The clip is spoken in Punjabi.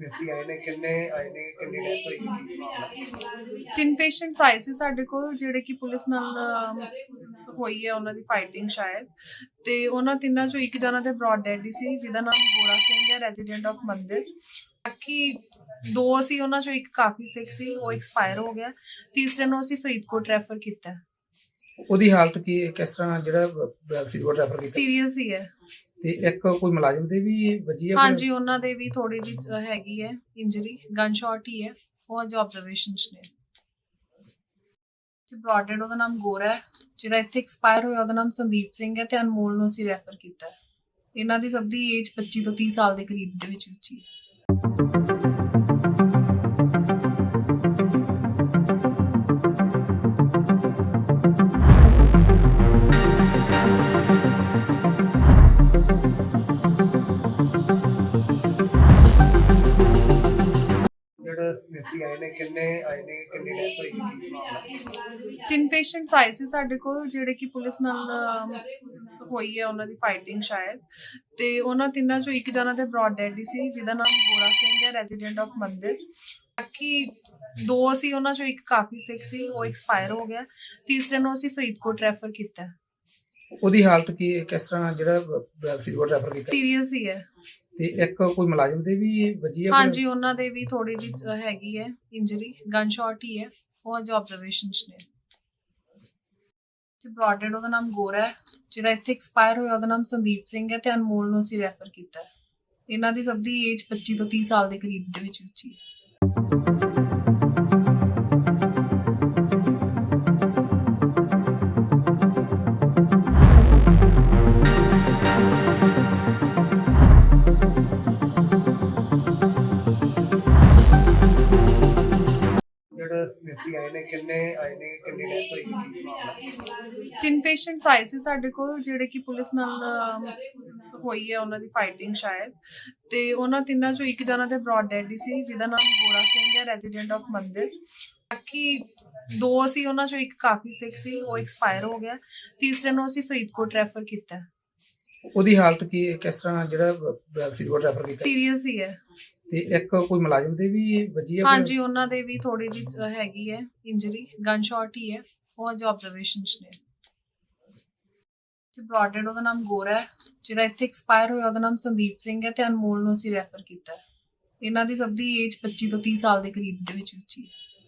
ਵਿਅਕਤੀ ਆਏ ਨੇ ਕਿੰਨੇ ਆਏ ਨੇ ਕਿੰਨੀ ਡੈਥ ਹੋਈ ਕੀ ਮਾਮਲਾ? ਤਿੰਨ ਪੇਸ਼ੈਂਟਸ ਆਏ ਸੀ ਸਾਡੇ ਕੋਲ ਜਿਹੜੇ ਕਿ ਪੁਲਿਸ ਨਾਲ ਹੋਈ ਹੈ ਉਹਨਾਂ ਦੀ ਫਾਈਟਿੰਗ ਸ਼ਾਇਦ। ਤੇ ਉਹਨਾਂ ਤਿੰਨਾਂ ਚੋਂ ਇੱਕ ਜਣਾ ਤੇ ਬ੍ਰੌਡ ਡੈਡ ਸੀ ਜਿਹਦਾ ਨਾਮ ਗੋਰਾ ਸਿੰਘ ਹੈ ਰੈਜ਼ੀਡੈਂਟ ਆਫ ਮੰਦਿਰ। ਬਾਕੀ ਦੋ ਸੀ ਉਹਨਾਂ ਚੋਂ ਇੱਕ ਕਾਫੀ ਸਿਕ ਸੀ ਉਹ ਐਕਸਪਾਇਰ ਹੋ ਗਿਆ। ਤੀਸਰੇ ਨੂੰ ਅਸੀਂ ਫਰੀਦਕੋਟ ਰੈਫਰ ਕੀਤਾ। ਉਹਦੀ ਹਾਲਤ ਕੀ ਕਿਸ ਤਰ੍ਹਾਂ ਜਿਹੜਾ ਫਰੀਦਕੋਟ ਰੈਫਰ ਕੀਤਾ? ਸੀਰੀਅਸ ਹੀ ਹੈ। ਤੇ ਇੱਕ ਕੋਈ ਮੁਲਾਜ਼ਮ ਦੇ ਵੀ ਵੱਜੀ ਹੈ ਹਾਂਜੀ, ਉਹਨਾਂ ਦੇ ਵੀ ਥੋੜੀ ਜੀ ਹੈਗੀ ਹੈ ਇੰਜਰੀ ਗਨ ਸ਼ਾਟ ਹੀ ਹੈ, ਉਹ ਅਜੇ ਆਬਜ਼ਰਵੇਸ਼ਨ ਚ ਨੇ। ਬ੍ਰੌਡਡ ਉਹਦਾ ਨਾਮ ਗੋਰਾ ਹੈ, ਜਿਹੜਾ ਇੱਥੇ ਐਕਸਪਾਇਰ ਹੋਇਆ ਉਹਦਾ ਨਾਮ ਸੰਦੀਪ ਸਿੰਘ ਹੈ ਤੇ ਅਨਮੋਲ ਨੂੰ ਅਸੀਂ ਰੈਫਰ ਕੀਤਾ ਇਹਨਾਂ ਦੀ ਸਭ ਦੀ ਏਜ 25 ਤੋਂ 30 ਸਾਲ ਦੇ ਕਰੀਬ ਦੇ ਵਿੱਚ ਵਿੱਚ ਹੀ ਹੈ। ਵਿਅਕਤੀ ਆਏ ਨੇ ਕਿੰਨੇ ਆਏ ਨੇ ਕਿੰਨੀ ਡੈਥ ਹੋਈ ਕੀ ਮਾਮਲਾ? ਤਿੰਨ ਪੇਸ਼ੈਂਟਸ ਆਏ ਸੀ ਸਾਡੇ ਕੋਲ ਜਿਹੜੇ ਕਿ ਪੁਲਿਸ ਨਾਲ ਹੋਈ ਹੈ ਉਹਨਾਂ ਦੀ ਫਾਈਟਿੰਗ ਸ਼ਾਇਦ। ਤੇ ਉਹਨਾਂ ਤਿੰਨਾਂ ਚੋਂ ਇੱਕ ਜਣਾ ਤੇ ਬ੍ਰੌਡ ਡੈਡ ਸੀ ਜਿਹਦਾ ਨਾਮ ਗੋਰਾ ਸਿੰਘ ਹੈ ਰੈਜ਼ੀਡੈਂਟ ਆਫ ਮੰਦਿਰ। ਬਾਕੀ ਦੋ ਸੀ ਉਹਨਾਂ ਚੋਂ ਇੱਕ ਕਾਫੀ ਸਿਕ ਸੀ ਉਹ ਐਕਸਪਾਇਰ ਹੋ ਗਿਆ। ਤੀਸਰੇ ਨੂੰ ਅਸੀਂ ਫਰੀਦਕੋਟ ਰੈਫਰ ਕੀਤਾ। ਉਹਦੀ ਹਾਲਤ ਕੀ ਕਿਸ ਤਰ੍ਹਾਂ ਜਿਹੜਾ ਫਰੀਦਕੋਟ ਰੈਫਰ ਕੀਤਾ? ਸੀਰੀਅਸ ਹੀ ਹੈ। ਤੇ ਇੱਕ ਕੋਈ ਮੁਲਾਜ਼ਮ ਦੇ ਵੀ ਵੱਜੀ ਹੈ ਕੋਈ? ਹਾਂਜੀ ਉਹਨਾਂ ਦੇ ਵੀ ਥੋੜੀ ਜੀ ਹੈਗੀ ਹੈ ਇੰਜਰੀ ਗਨ ਸ਼ਾਟ ਹੀ ਹੈ ਉਹ ਅਜੇ ਆਬਜ਼ਰਵੇਸ਼ਨ ਚ ਨੇ ਬ੍ਰੌਡਡ ਉਹਦਾ ਨਾਮ ਗੋਰਾ ਹੈ ਜਿਹੜਾ ਇੱਥੇ ਐਕਸਪਾਇਰ ਹੋਇਆ ਉਹਦਾ ਨਾਮ ਸੰਦੀਪ ਸਿੰਘ ਹੈ ਤੇ ਅਨਮੋਲ ਨੂੰ ਅਸੀਂ ਰੈਫਰ ਕੀਤਾ ਹੈ। ਇਹਨਾਂ ਦੀ ਸਭ ਦੀ ਏਜ 25 ਤੋਂ 30 ਸਾਲ ਦੇ ਕਰੀਬ ਦੇ ਵਿੱਚ ਵਿੱਚ ਹੀ ਹੈ। ਵਿਅਕਤੀ ਆਏ ਨੇ ਕਿੰਨੇ ਆਏ ਨੇ ਕਿੰਨੀ ਡੈਥ ਹੋਈ ਕੀ ਮਾਮਲਾ? ਤਿੰਨ ਪੇਸ਼ੈਂਟਸ ਆਏ ਸੀ ਸਾਡੇ ਕੋਲ ਜਿਹੜੇ ਕਿ ਪੁਲਿਸ ਨਾਲ ਹੋਈ ਹੈ ਉਹਨਾਂ ਦੀ ਫਾਈਟਿੰਗ ਸ਼ਾਇਦ। ਤੇ ਉਹਨਾਂ ਤਿੰਨਾਂ ਚੋਂ ਇੱਕ ਜਣਾ ਤੇ ਬ੍ਰੌਡ ਡੈਡ ਸੀ ਜਿਹਦਾ ਨਾਮ ਗੋਰਾ ਸਿੰਘ ਹੈ ਰੈਜ਼ੀਡੈਂਟ ਆਫ ਮੰਦਿਰ। ਬਾਕੀ ਦੋ ਸੀ ਉਹਨਾਂ ਚੋਂ ਇੱਕ ਕਾਫੀ ਸਿਕ ਸੀ ਉਹ ਐਕਸਪਾਇਰ ਹੋ ਗਿਆ। ਤੀਸਰੇ ਨੂੰ ਅਸੀਂ ਫਰੀਦਕੋਟ ਰੈਫਰ ਕੀਤਾ। ਹੈ। ਉਹਦੀ ਹਾਲਤ ਕੀ ਕਿਸ ਤਰ੍ਹਾਂ ਜਿਹੜਾ ਫਰੀਦਕੋਟ ਰੈਫਰ ਕੀਤਾ? ਸੀਰੀਅਸ ਹੀ ਹੈ। ਤੇ ਇੱਕ ਕੋਈ ਮੁਲਾਜ਼ਮ ਦੇ ਵੀ ਵੱਜੀ ਕੋਈ? ਹਾਂਜੀ ਉਹਨਾਂ ਦੇ ਵੀ ਥੋੜੀ ਜੀ ਹੈਗੀ ਹੈ ਇੰਜਰੀ ਗਨ ਸ਼ਾਟ ਹੀ ਹੈ ਉਹ ਅਜੇ ਆਬਜ਼ਰਵੇਸ਼ਨ ਚ ਨੇ ਬ੍ਰੌਡਡ ਉਹਦਾ ਨਾਮ ਗੋਰਾ ਹੈ ਜਿਹੜਾ ਇੱਥੇ ਐਕਸਪਾਇਰ ਹੋਇਆ ਉਹਦਾ ਨਾਮ ਸੰਦੀਪ ਸਿੰਘ ਹੈ ਤੇ ਅਨਮੋਲ ਨੂੰ ਅਸੀਂ ਰੈਫਰ ਕੀਤਾ ਹੈ। ਇਹਨਾਂ ਦੀ ਸਭ ਦੀ ਏਜ 25 ਤੋਂ 30 ਸਾਲ ਦੇ ਕਰੀਬ ਦੇ ਵਿੱਚ ਵਿੱਚ ਹੀ ਹੈ।